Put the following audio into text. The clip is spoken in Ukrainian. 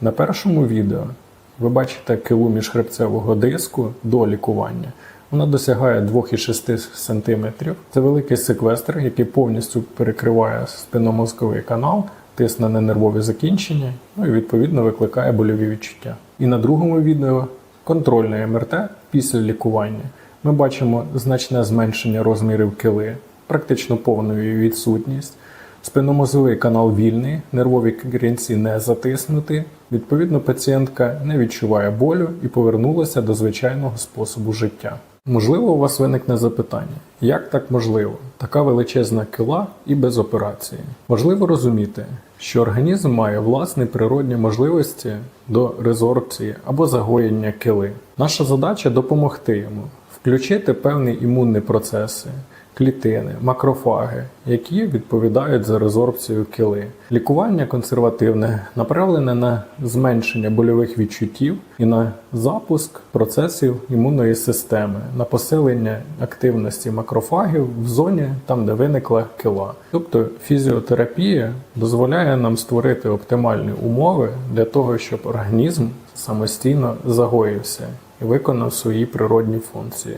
На першому відео ви бачите килу міжхребцевого диску до лікування. Вона досягає 2,6 см. Це великий секвестр, який повністю перекриває спинномозковий канал, тисне на нервові закінчення, ну і відповідно викликає больові відчуття. І на другому відео контрольне МРТ після лікування. Ми бачимо значне зменшення розмірів кили, практично повну її відсутність. Спинномозовий канал вільний, нервові крінці не затиснуті. Відповідно, пацієнтка не відчуває болю і повернулася до звичайного способу життя. Можливо, у вас виникне запитання, як так можливо? Така величезна кила і без операції. Важливо розуміти, що організм має власні природні можливості до резорбції або загоєння кили. Наша задача допомогти йому, включити певні імунні процеси, клітини, макрофаги, які відповідають за резорбцію кили. Лікування консервативне направлене на зменшення больових відчуттів і на запуск процесів імунної системи, на посилення активності макрофагів в зоні там, де виникла кила. Тобто фізіотерапія дозволяє нам створити оптимальні умови для того, щоб організм самостійно загоївся і виконав свої природні функції.